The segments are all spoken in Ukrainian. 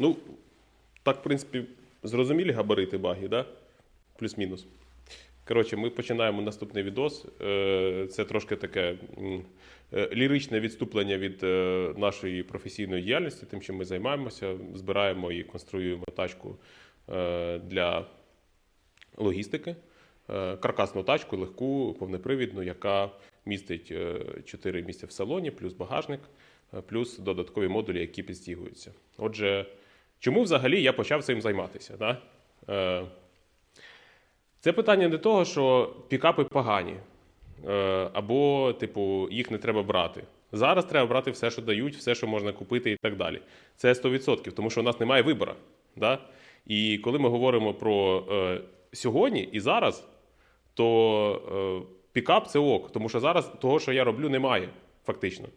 Ну, так, в принципі, зрозумілі габарити баги, да? Плюс-мінус. Коротше, ми починаємо наступний відос. Е, Це трошки таке е, ліричне відступлення від е, нашої професійної діяльності, тим, чим ми займаємося, збираємо і конструюємо тачку для логістики. Каркасну тачку, легку, повнепривідну, яка містить 4 місця в салоні, плюс багажник, плюс додаткові модулі, які підстігуються. Отже, чому взагалі я почав цим займатися? Да? Е, Це питання не того, що пікапи погані, е, або, типу, їх не треба брати. Зараз треба брати все, що дають, все, що можна купити, і так далі. Це 100%, тому що у нас немає вибору. Да? І коли ми говоримо про е, сьогодні і зараз, то е, пікап це ок, тому що зараз того, що я роблю, немає, фактично.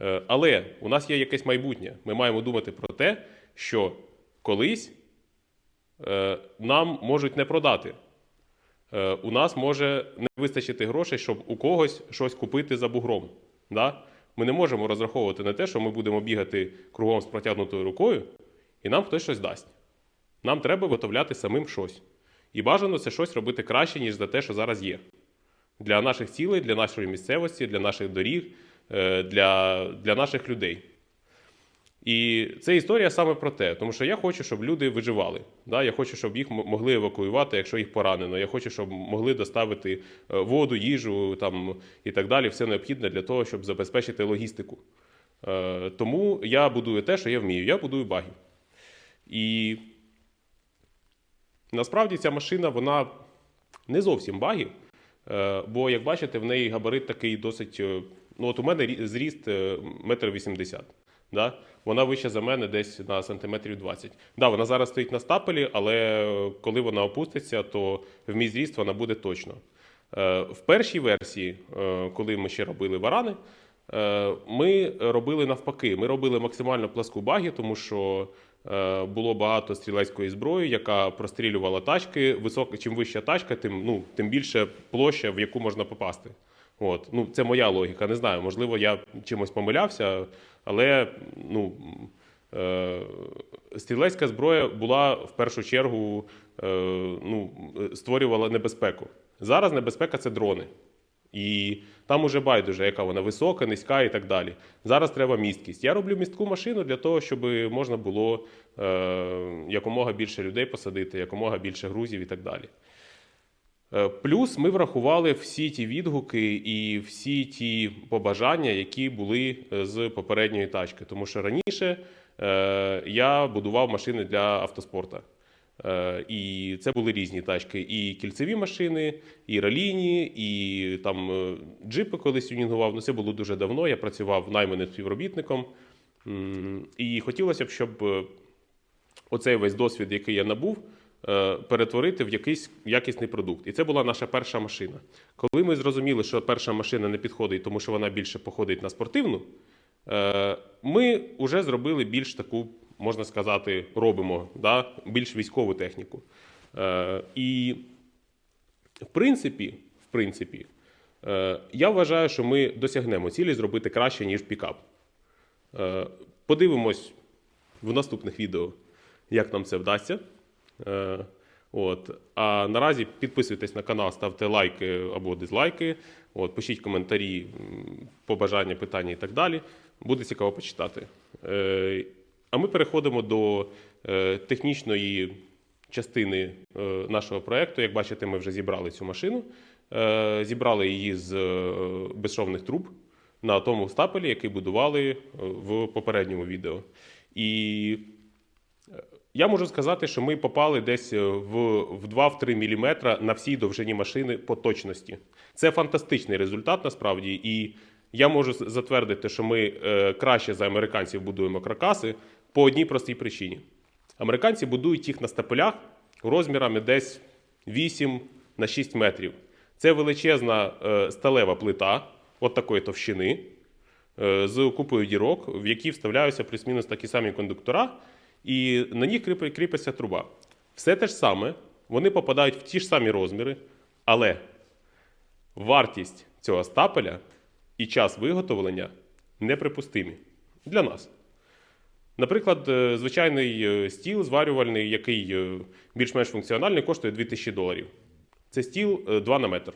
Е, але у нас є якесь майбутнє. Ми маємо думати про те, що колись е, нам можуть не продати. Е, у нас може не вистачити грошей, щоб у когось щось купити за бугром. Да? Ми не можемо розраховувати на те, що ми будемо бігати кругом з протягнутою рукою, і нам хтось щось дасть. Нам треба виготовляти самим щось. І бажано це щось робити краще, ніж за те, що зараз є. Для наших цілей, для нашої місцевості, для наших доріг, е, для, для наших людей. І це історія саме про те, тому що я хочу, щоб люди виживали. Да? Я хочу, щоб їх могли евакуювати, якщо їх поранено. Я хочу, щоб могли доставити е, воду, їжу там, і так далі. Все необхідне для того, щоб забезпечити логістику. Е, Тому я будую те, що я вмію. Я будую баги. І насправді ця машина вона не зовсім баги, е, бо, як бачите, в неї габарит такий досить. Ну, от у мене зріст метр вісімдесят. Да? Вона вища за мене десь на сантиметрів 20. Да, вона зараз стоїть на стапелі, але е, коли вона опуститься, то в мій зріст вона буде точно. Е, В першій версії, е, коли ми ще робили варани, ми робили навпаки. Ми робили максимально пласку багі, тому що було багато стрілецької зброї, яка прострілювала тачки. Висока, чим вища тачка, тим, ну, тим більше площа, в яку можна попасти. От. Ну, це моя логіка. Не знаю, можливо, я чимось помилявся, але ну, е, стрілецька зброя була в першу чергу е, ну, створювала небезпеку. Зараз небезпека це дрони. І там уже байдуже, яка вона висока, низька і так далі. Зараз треба місткість. Я роблю містку машину для того, щоб можна було е, якомога більше людей посадити, якомога більше грузів і так далі. Е, Плюс ми врахували всі ті відгуки і всі ті побажання, які були е, з попередньої тачки. Тому що раніше е, я будував машини для автоспорта. І це були різні тачки: і кільцеві машини, і ралійні, і там джипи колись тюнінгував. Ну це було дуже давно. Я працював найманим співробітником. І хотілося б, щоб оцей весь досвід, який я набув, перетворити в якийсь якісний продукт. І це була наша перша машина. Коли ми зрозуміли, що перша машина не підходить, тому що вона більше походить на спортивну, е, ми вже зробили більш таку, можна сказати, робимо да, більш військову техніку. Е, І в принципі, в принципі, е, я вважаю, що ми досягнемо цілі зробити краще, ніж пікап. Е, Подивимось в наступних відео, як нам це вдасться. Е, От. А наразі підписуйтесь на канал, ставте лайки або дизлайки, от, пишіть коментарі, побажання, питання і так далі. Буде цікаво почитати. Е, А ми переходимо до е, технічної частини нашого проєкту. Як бачите, ми вже зібрали цю машину. Зібрали її з безшовних труб на тому стапелі, який будували в попередньому відео. І я можу сказати, що ми попали десь е, в, в 2-3 мм на всій довжині машини по точності. Це фантастичний результат насправді. І я можу затвердити, що ми е, краще за американців будуємо каркаси по одній простій причині. Американці будують їх на стапелях розмірами десь 8 на 6 метрів. Це величезна е, сталева плита, от такої товщини, з купою дірок, в які вставляються плюс-мінус такі самі кондуктора, і на них кріпиться труба. Все те ж саме, вони попадають в ті ж самі розміри, але вартість цього стапеля і час виготовлення неприпустимі для нас. Наприклад, е, звичайний е, стіл зварювальний, який е, більш-менш функціональний, коштує 2000 доларів. Це стіл е, 2 на метр.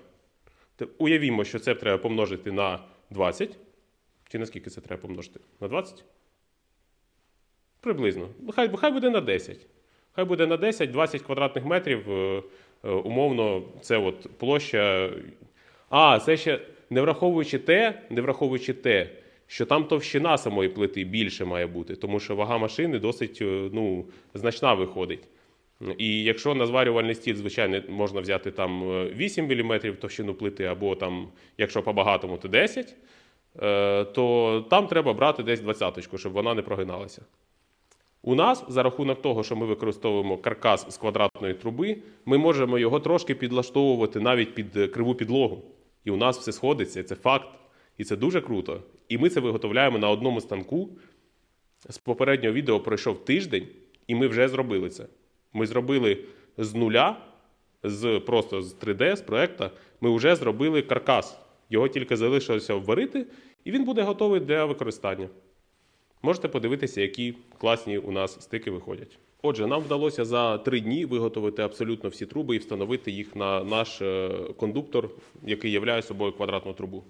Уявімо, що це треба помножити на 20. Чи на скільки це треба помножити? На 20? Приблизно. Хай, хай буде на 10. Хай буде на 10, 20 квадратних метрів. е, е, Умовно, це от площа. А, це ще не враховуючи те, не враховуючи те, що там товщина самої плити більше має бути, тому що вага машини досить е, ну, значна виходить. І якщо на зварювальний стіл, звичайно, можна взяти там е, 8 мм товщину плити, або там, якщо по-багатому, то 10, е, то там треба брати десь 20 щоб вона не прогиналася. У нас за рахунок того, що ми використовуємо каркас з квадратної труби, ми можемо його трошки підлаштовувати навіть під е, криву підлогу. І у нас все сходиться, це факт. І це дуже круто. І ми це виготовляємо на одному станку. З попереднього відео пройшов тиждень, і ми вже зробили це. Ми зробили з нуля, з, просто з 3D, з проекта, ми вже зробили каркас. Його тільки залишилося вварити, і він буде готовий для використання. Можете подивитися, які класні у нас стики виходять. Отже, нам вдалося за три дні виготовити абсолютно всі труби і встановити їх на наш е, кондуктор, який являє собою квадратну трубу.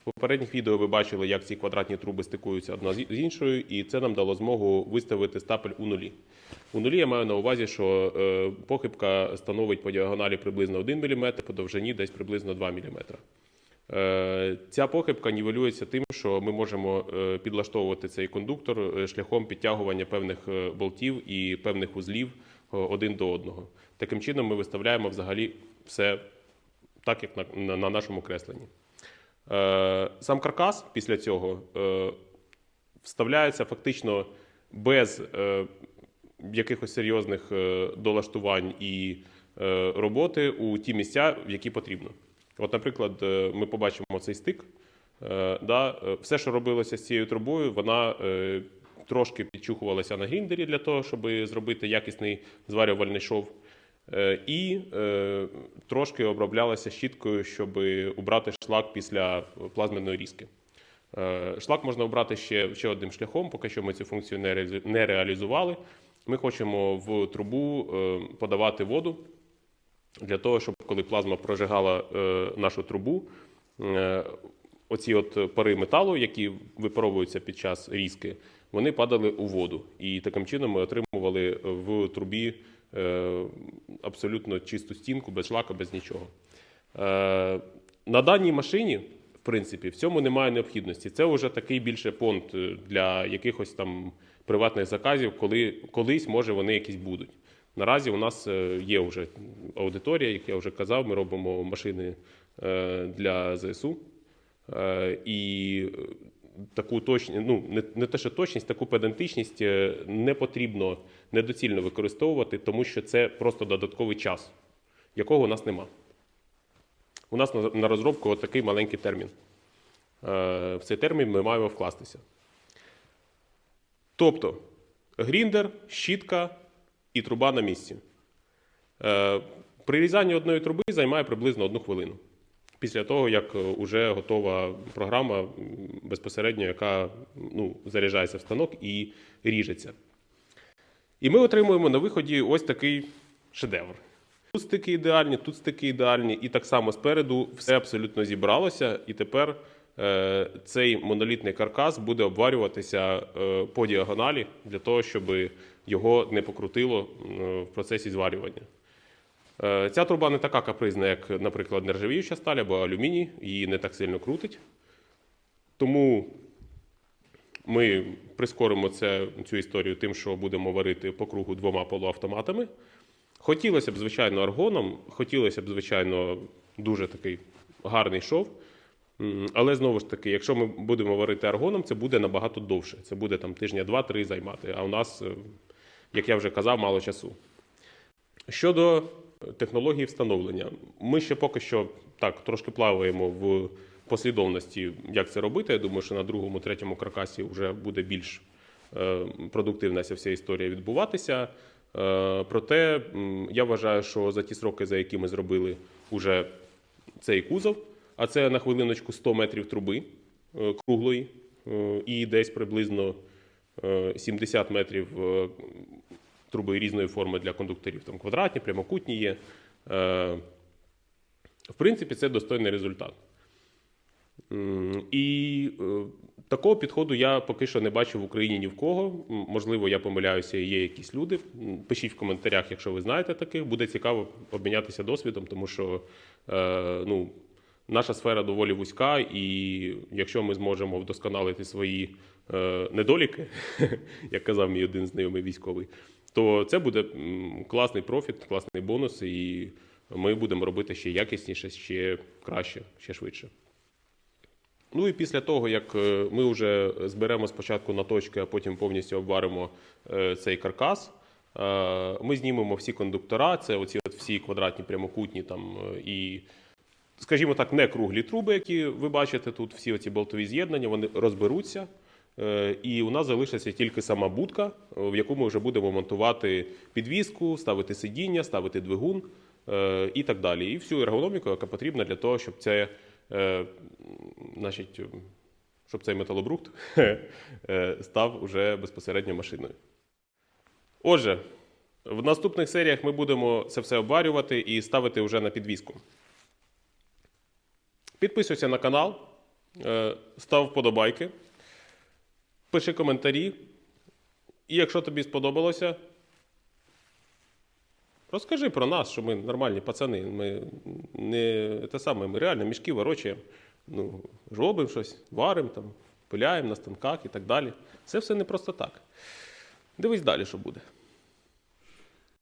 В попередніх відео ви бачили, як ці квадратні труби стикуються одна з іншою, і це нам дало змогу виставити стапель у нулі. У нулі я маю на увазі, що е, похибка становить по діагоналі приблизно 1 мм, по довжині десь приблизно 2 мм. Ця похибка нівелюється тим, що ми можемо е, підлаштовувати цей кондуктор е, шляхом підтягування певних е, болтів і певних узлів один до одного. Таким чином ми виставляємо взагалі все так, як на, на, на нашому кресленні. Сам каркас після цього вставляється фактично без якихось серйозних долаштувань і роботи у ті місця, в які потрібно. От, наприклад, е, ми побачимо цей стик. Е, Да, е, все, що робилося з цією трубою, вона трошки підчухувалася на гріндері для того, щоб зробити якісний зварювальний шов. І трошки оброблялася щіткою, щоб убрати шлак після плазменної різки. Шлак можна обрати ще, ще одним шляхом, поки що ми цю функцію не реалізували. Ми хочемо в трубу подавати воду для того, щоб коли плазма прожигала е, нашу трубу, е, оці от пари металу, які випаровуються під час різки, вони падали у воду. І таким чином ми отримували в трубі е, абсолютно чисту стінку, без шлака, без нічого. На даній машині, в принципі, в цьому немає необхідності. Це вже такий більше понт для якихось там приватних заказів, коли колись, може, вони якісь будуть. Наразі у нас е, є вже аудиторія, як я вже казав, ми робимо машини е, для ЗСУ. Е, І таку точність, ну не, не те, що точність, таку педантичність не потрібно недоцільно використовувати, тому що це просто додатковий час, якого у нас нема. У нас на, на розробку такий маленький термін. В цей термін ми маємо вкластися. Тобто гріндер, щітка і труба на місці. Е, Прирізання одної труби займає приблизно одну хвилину. Після того, як вже готова програма безпосередньо, яка ну, заряджається в станок і ріжеться. І ми отримуємо на виході ось такий шедевр. Тут стики ідеальні, тут стики ідеальні, і так само спереду все абсолютно зібралося, і тепер е, цей монолітний каркас буде обварюватися е, по діагоналі для того, щоб його не покрутило в процесі зварювання. Е, Ця труба не така капризна, як, наприклад, нержавіюча сталь або алюміній, її не так сильно крутить. Тому ми прискоримо це, цю історію тим, що будемо варити по кругу двома полуавтоматами. Хотілося б, звичайно, аргоном, хотілося б, звичайно, дуже такий гарний шов. Але знову ж таки, якщо ми будемо варити аргоном, це буде набагато довше. Це буде там тижня два-три займати. А у нас, е, як я вже казав, мало часу. Щодо технології встановлення, ми ще поки що так трошки плаваємо в послідовності, як це робити. Я думаю, що на другому, третьому каркасі вже буде більш е, продуктивна ця вся історія відбуватися. Е, Проте я вважаю, що за ті сроки, за які ми зробили уже цей кузов, а це на хвилиночку 100 метрів труби е, круглої, е, і десь приблизно е, 70 метрів е, труби різної форми для кондукторів. Там квадратні, прямокутні є. В принципі, це достойний результат. І такого підходу я поки що не бачу в Україні ні в кого. Можливо, я помиляюся, є якісь люди. Пишіть в коментарях, якщо ви знаєте таких. Буде цікаво обмінятися досвідом, тому що ну, наша сфера доволі вузька, і якщо ми зможемо вдосконалити свої е, недоліки, як казав мій один знайомий військовий, то це буде класний профіт, класний бонус, і ми будемо робити ще якісніше, ще краще, ще швидше. Ну і після того, як е, ми вже зберемо спочатку на точки, а потім повністю обваримо е, цей каркас, е, ми знімемо всі кондуктора, це оці от всі квадратні прямокутні там і, скажімо так, не круглі труби, які ви бачите тут, всі оці болтові з'єднання, вони розберуться. Е, І у нас залишиться тільки сама будка, е, в яку ми вже будемо монтувати підвіску, ставити сидіння, ставити двигун е, і так далі. І всю ергономіку, яка потрібна для того, щоб це, значить, щоб цей металобрухт став уже безпосередньо машиною. Отже, в наступних серіях ми будемо це все обварювати і ставити вже на підвіску. Підписуйся на канал, е, став вподобайки, пиши коментарі. І якщо тобі сподобалося, розкажи про нас, що ми нормальні пацани. Ми не те саме, ми реально мішки ворочаємо, ну, робимо щось, варимо, там, пиляємо на станках і так далі. Це все не просто так. Дивись далі, що буде.